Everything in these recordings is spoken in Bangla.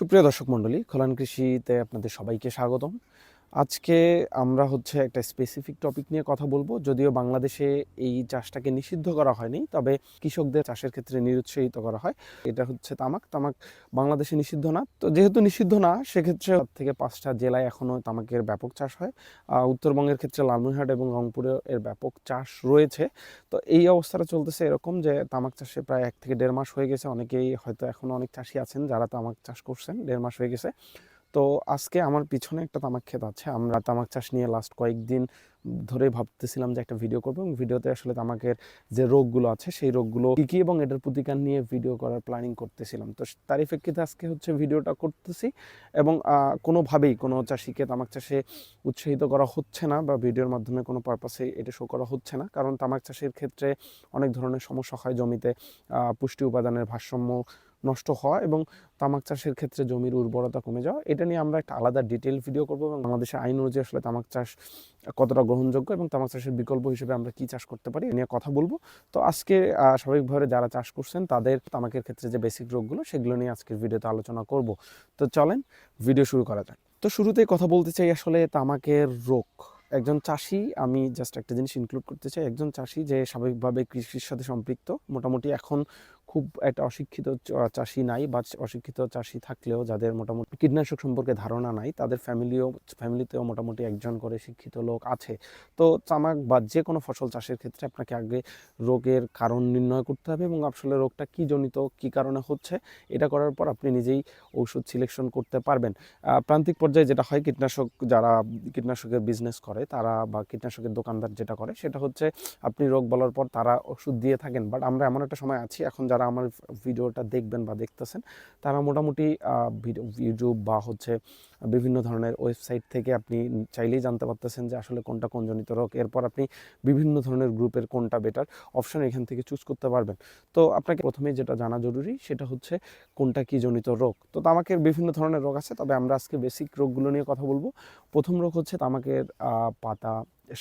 সুপ্রিয় দর্শক মণ্ডলী খোলান কৃষিতে আপনাদের সবাইকে স্বাগতম। আজকে আমরা হচ্ছে একটা স্পেসিফিক টপিক নিয়ে কথা বলব। যদিও বাংলাদেশে এই চাষটাকে নিষিদ্ধ করা হয়নি, তবে কৃষকদের চাষের ক্ষেত্রে নিরুৎসাহিত করা হয়। এটা হচ্ছে তামাক। তামাক বাংলাদেশে নিষিদ্ধ না। তো যেহেতু নিষিদ্ধ না, সেক্ষেত্রে থেকে পাঁচটা জেলায় এখনও তামাকের ব্যাপক চাষ হয়। উত্তরবঙ্গের ক্ষেত্রে লালমনিরহাট এবং রংপুরে এর ব্যাপক চাষ রয়েছে। তো এই অবস্থাটা চলতেছে এরকম যে, তামাক চাষে প্রায় এক থেকে দেড় মাস হয়ে গেছে। অনেকেই হয়তো এখনও অনেক চাষি আছেন যারা তামাক চাষ করছেন, দেড় মাস হয়ে গেছে। তো আজকে আমার পিছনে একটা তামাক ক্ষেত আছে। আমরা তামাক চাষ নিয়ে লাস্ট কয়েকদিন ধরে ভাবতেছিলাম যে একটা ভিডিও করব এবং ভিডিওতে আসলে তামাকের যে রোগগুলো আছে, সেই রোগগুলো কী কী এবং এটার প্রতিকার নিয়ে ভিডিও করার প্ল্যানিং করতেছিলাম। তো তারই প্রেক্ষিতে আজকে হচ্ছে ভিডিওটা করতেছি এবং কোনোভাবেই কোনো চাষিকে তামাক চাষে উৎসাহিত করা হচ্ছে না বা ভিডিওর মাধ্যমে কোনো পারপাসে এটা শো করা হচ্ছে না। কারণ তামাক চাষের ক্ষেত্রে অনেক ধরনের সমস্যা হয় জমিতে পুষ্টি উপাদানের ভারসাম্য নষ্ট হওয়া এবং তামাক চাষের ক্ষেত্রে জমির উর্বরতা কমে যাওয়া, এটা নিয়ে আমরা একটা আলাদা ডিটেল ভিডিও করব এবং বাংলাদেশের আইন অনুযায়ী আসলে তামাক চাষ কতটা গ্রহণযোগ্য এবং তামাক চাষের বিকল্প হিসেবে আমরা কি চাষ করতে পারি নিয়ে কথা বলব। তো আজকে স্বাভাবিকভাবে যারা চাষ করছেন তাদের তামাকের ক্ষেত্রে যে বেসিক রোগগুলো সেগুলো নিয়ে আজকের ভিডিওতে আলোচনা করব। তো চলেন ভিডিও শুরু করা যাক। তো শুরুতেই কথা বলতে চাই আসলে তামাকের রোগ। একজন চাষি, আমি জাস্ট একটা জিনিস ইনক্লুড করতে চাই, একজন চাষি যে স্বাভাবিকভাবে কৃষির সাথে সম্পৃক্ত, মোটামুটি এখন খুব একটা অশিক্ষিত চাষি নাই বা অশিক্ষিত চাষি থাকলেও যাদের মোটামুটি কীটনাশক সম্পর্কে ধারণা নাই, তাদের ফ্যামিলিও, ফ্যামিলিতেও মোটামুটি একজন করে শিক্ষিত লোক আছে। তো তামাক বা যে কোনো ফসল চাষের ক্ষেত্রে আপনাকে আগে রোগের কারণ নির্ণয় করতে হবে এবং আসলে রোগটা কী জনিত, কী কারণে হচ্ছে, এটা করার পর আপনি নিজেই ঔষধ সিলেকশন করতে পারবেন। প্রান্তিক পর্যায়ে যেটা হয় কীটনাশক, যারা কীটনাশকের বিজনেস করে, তারা বা কীটনাশকের দোকানদার যেটা করে, সেটা হচ্ছে আপনি রোগ বলার পর তারা ওষুধ দিয়ে থাকেন। বাট আমরা এমন একটা সময় আছি, এখন যারা আমার ভিডিওটা দেখবেন বা দেখতেছেন, তারা মোটামুটি ভিডিও, ইউটিউব বা হচ্ছে বিভিন্ন ধরনের ওয়েবসাইট থেকে আপনি চাইলেই জানতে পারতেছেন যে আসলে কোনটা কোন জনিত রোগ। এরপর আপনি বিভিন্ন ধরনের গ্রুপের কোনটা বেটার অপশন এখান থেকে চুজ করতে পারবেন। তো আপনাকে প্রথমেই যেটা জানা জরুরি সেটা হচ্ছে কোনটা কি জনিত রোগ। তো তামাকের বিভিন্ন ধরনের রোগ আছে, তবে আমরা আজকে বেসিক রোগগুলো নিয়ে কথা বলব। প্রথম রোগ হচ্ছে তামাকের পাতা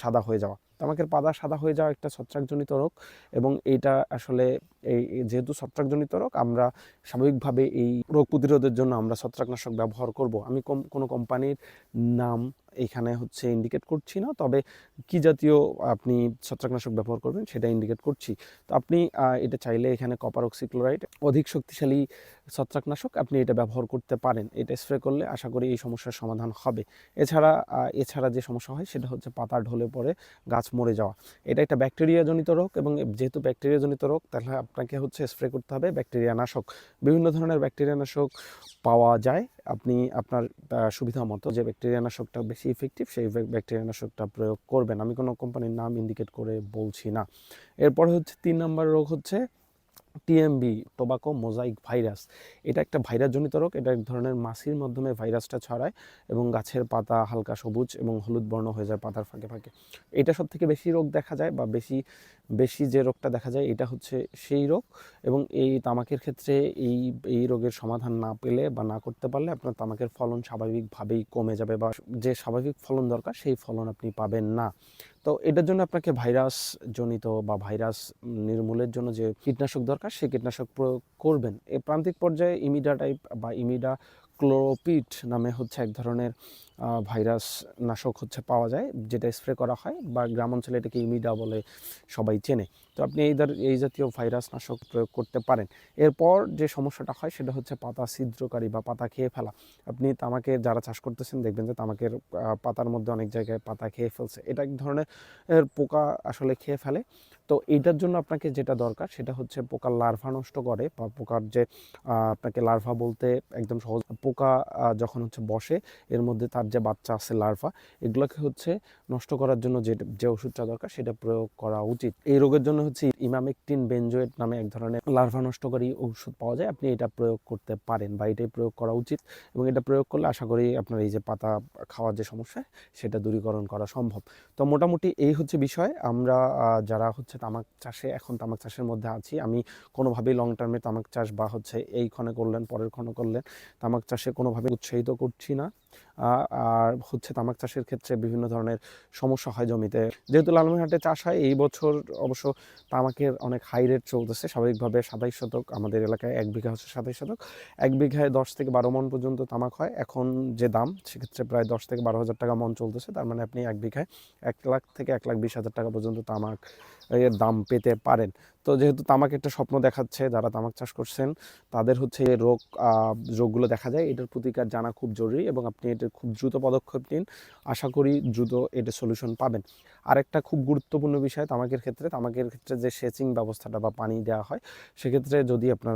সাদা হয়ে যাওয়া। তামাকের পাতা সাদা হয়ে যাওয়া একটা ছত্রাকজনিত রোগ এবং এইটা আসলে এই যেহেতু ছত্রাকজনিত রোগ, আমরা স্বাভাবিকভাবে এই রোগ প্রতিরোধের জন্য আমরা ছত্রাকনাশক ব্যবহার করব। আমি কোনো কোম্পানির নাম এখানে হচ্ছে ইন্ডিকেট করছি না, তবে কি জাতীয় আপনি ছত্রাকনাশক ব্যবহার করবেন সেটা ইন্ডিকেট করছি। তো আপনি এটা চাইলে এখানে কপার অক্সিক্লোরাইড অধিক শক্তিশালী ছত্রাকনাশক আপনি এটা ব্যবহার করতে পারেন। এটা স্প্রে করলে আশা করি এই সমস্যার সমাধান হবে। এছাড়া এছাড়া যে সমস্যা হয় সেটা হচ্ছে পাতা ঢলে পড়ে, গাছ মরে যাওয়া। এটা একটা ব্যাকটেরিয়াজনিত রোগ এবং যেহেতু ব্যাকটেরিয়াজনিত রোগ, তাহলে আপনাকে হচ্ছে স্প্রে করতে হবে ব্যাকটেরিয়া নাশক বিভিন্ন ধরনের ব্যাকটেরিয়া নাশক পাওয়া যায়, আপনি আপনার সুবিধা মতো যে ব্যাকটেরিয়া নাশকটা বেশি ইফেক্টিভ সেই ব্যাকটেরিয়া নাশকটা প্রয়োগ করবেন। আমি কোনো কোম্পানির নাম ইন্ডিকেট করে বলছি না। এরপর হচ্ছে, তিন নম্বর রোগ হচ্ছে টিএমবি, টোবাকো মোজাইক ভাইরাস। এটা একটা ভাইরাসজনিত রোগ, এটা এক ধরনের মাছির মাধ্যমে ভাইরাসটা ছড়ায় এবং গাছের পাতা হালকা সবুজ এবং হলুদ বর্ণ হয়ে যায় পাতার ফাঁকে ফাঁকে। এটা সব থেকে বেশি রোগ দেখা যায় বা বেশি বেশি যে রোগটা দেখা যায়, এটা হচ্ছে সেই রোগ এবং এই তামাকের ক্ষেত্রে এই এই রোগের সমাধান না পেলে বা না করতে পারলে আপনার তামাকের ফলন স্বাভাবিকভাবেই কমে যাবে বা যে স্বাভাবিক ফলন দরকার, সেই ফলন আপনি পাবেন না। তো এটার জন্য আপনাকে ভাইরাস জনিত বা ভাইরাস নির্মূলের জন্য যে কীটনাশক দরকার, সেই কীটনাশক প্রয়োগ করবেন। এই প্রান্তিক পর্যায়ে ইমিডা টাইপ বা ইমিডা ক্লোরোপিট নামে হচ্ছে এক ধরনের ভাইরাস নাশক হচ্ছে পাওয়া যায়, যেটা স্প্রে করা হয় বা গ্রাম অঞ্চলে এটাকে ইমিডা বলে সবাই চেনে। তো আপনি এই এই জাতীয় ভাইরাস নাশক প্রয়োগ করতে পারেন। এরপর যে সমস্যাটা হয় সেটা হচ্ছে পাতা ছিদ্রকারী বা পাতা খেয়ে ফেলা। আপনি তামাকে যারা চাষ করতেছেন দেখবেন যে তামাকের পাতার মধ্যে অনেক জায়গায় পাতা খেয়ে ফেলছে। এটা এক ধরনের পোকা আসলে খেয়ে ফেলে। তো এইটার জন্য আপনাকে যেটা দরকার সেটা হচ্ছে পোকার লার্ভা নষ্ট করে বা পোকার যে আপনাকে লার্ভা বলতে একদম সহজ, পোকা যখন হচ্ছে বসে, এর মধ্যে তার যে বাচ্চা আছে লার্ভা এগুলোকে হচ্ছে নষ্ট করার জন্য যে যে ওষুধটা দরকার সেটা প্রয়োগ করা উচিত। এই রোগের জন্য হচ্ছে ইমামেকটিন বেনজোয়েট নামে এক ধরনের লার্ভা নষ্টকারী ওষুধ পাওয়া যায়। আপনি এটা প্রয়োগ করতে পারেন বা এটাই প্রয়োগ করা উচিত এবং এটা প্রয়োগ করলে আশা করি আপনার এই যে পাতা খাওয়ার যে সমস্যা, সেটা দূরীকরণ করা সম্ভব। তো মোটামুটি এই হচ্ছে বিষয়। আমরা যারা হচ্ছে তামাক চাষে, এখন তামাক চাষের মধ্যে আছি, আমি কোনোভাবেই লং টার্মে তামাক চাষ বা হচ্ছে এই ক্ষণে করলেন, পরের ক্ষণে করলেন, তামাক চাষে কোনোভাবে উৎসাহিত করছি না। আর হচ্ছে তামাক চাষের ক্ষেত্রে বিভিন্ন ধরনের সমস্যা হয় জমিতে। যেহেতু লালমনিরহাটে চাষ হয়, এই বছর অবশ্য তামাকের অনেক হাই রেট চলতেছে। স্বাভাবিকভাবে সাতাইশ শতক, আমাদের এলাকায় এক বিঘা হচ্ছে সাতাইশ শতক। এক বিঘায় দশ থেকে বারো মন পর্যন্ত তামাক হয়। এখন যে দাম, সেক্ষেত্রে প্রায় দশ থেকে বারো হাজার টাকা মন চলতেছে। তার মানে আপনি এক বিঘায় এক লাখ থেকে এক লাখ বিশ হাজার টাকা পর্যন্ত তামাক এর দাম পেতে পারেন। তো যেহেতু তামাক একটা স্বপ্ন দেখাচ্ছে, যারা তামাক চাষ করছেন, তাদের হচ্ছে রোগ রোগগুলো দেখা যায়। এটার প্রতিকার জানা খুব জরুরি এবং আপনি এটার খুব দ্রুত পদক্ষেপ নিন। আশা করি দ্রুত এটা সলিউশন পাবেন। আরেকটা খুব গুরুত্বপূর্ণ বিষয় তামাকের ক্ষেত্রে। তামাকের ক্ষেত্রে যে সেচিং ব্যবস্থাটা বা পানি দেওয়া হয়, সেক্ষেত্রে যদি আপনার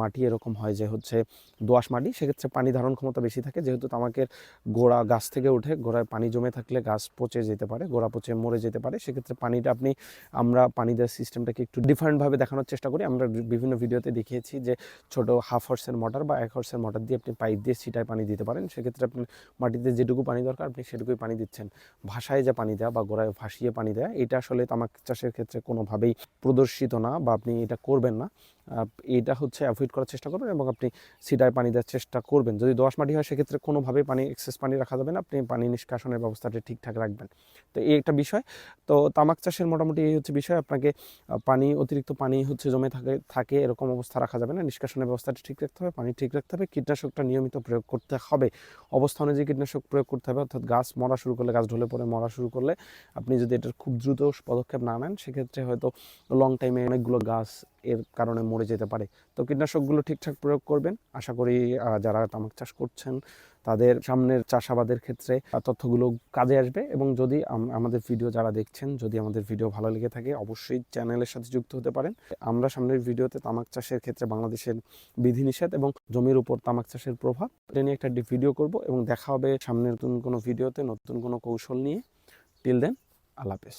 মাটি এরকম হয় যে হচ্ছে দোআঁশ মাটি, সেক্ষেত্রে পানি ধারণ ক্ষমতা বেশি থাকে। যেহেতু তামাকের গোড়া গাছ থেকে উঠে গোড়ায় পানি জমে থাকলে গাছ পচে যেতে পারে, গোড়া পচে মরে যেতে পারে। সেক্ষেত্রে পানিটা আপনি, আমরা পানি দেওয়ার সিস্টেমটাকে একটু ডিফারেন্টভাবে দেখানোর চেষ্টা করি। আমরা বিভিন্ন ভিডিওতে দেখিয়েছি যে ছোট হাফ হর্সের মোটর বা এক হর্সের মোটর দিয়ে আপনি পাইপ দিয়ে ছিটায় পানি দিতে পারেন। সেক্ষেত্রে আপনি মাটিতে যেটুকু পানি দরকার, আপনি সেটুকুই পানি দিচ্ছেন। ভাষায় যে পানি দেওয়া বা গোড়ায় ভাসিয়ে পানি দেয়, এটা আসলে তামাক চাষের ক্ষেত্রে কোনোভাবেই প্রদর্শিত না বা আপনি এটা করবেন না। এটা হচ্ছে অ্যাভয়েড করার চেষ্টা করবেন এবং আপনি সিডায় পানি দেওয়ার চেষ্টা করবেন। যদি দোআঁশ মাটি হয়, সেক্ষেত্রে কোনোভাবেই পানি এক্সেস পানি রাখা যাবে না। আপনি পানি নিষ্কাশনের ব্যবস্থাটা ঠিকঠাক রাখবেন। তো এই একটা বিষয়। তো তামাক চাষের মোটামুটি এই হচ্ছে বিষয়। আপনাকে পানি, অতিরিক্ত পানি হচ্ছে জমে থাকে থাকে, এরকম অবস্থা রাখা যাবে না। নিষ্কাশনের ব্যবস্থাটা ঠিক রাখতে হবে, পানি ঠিক রাখতে হবে। কীটনাশকটা নিয়মিত প্রয়োগ করতে হবে। অবস্থা অনুযায়ী কীটনাশক প্রয়োগ করতে হবে, অর্থাৎ গাছ মরা শুরু করলে, গাছ ঢলে পড়ে মরা শুরু করলে, আপনি যদি এটার খুব দ্রুত পদক্ষেপ না নেন, সেক্ষেত্রে হয়তো লং টাইমে অনেকগুলো গাছ এর কারণে মরে যেতে পারে। তো কীটনাশকগুলো ঠিকঠাক প্রয়োগ করবেন। আশা করি যারা তামাক চাষ করছেন, তাদের সামনের চাষাবাদের ক্ষেত্রে তথ্যগুলো কাজে আসবে। এবং যদি আমাদের ভিডিও যারা দেখছেন, যদি আমাদের ভিডিও ভালো লেগে থাকে, অবশ্যই চ্যানেলের সাথে যুক্ত হতে পারেন। আমরা সামনের ভিডিওতে তামাক চাষের ক্ষেত্রে বাংলাদেশের বিধিনিষেধ এবং জমির উপর তামাক চাষের প্রভাব, এটা নিয়ে একটা ভিডিও করব এবং দেখা হবে সামনের নতুন কোনো ভিডিওতে, নতুন কোনো কৌশল নিয়ে। টিল দেন, আল্লাহ হাফেজ।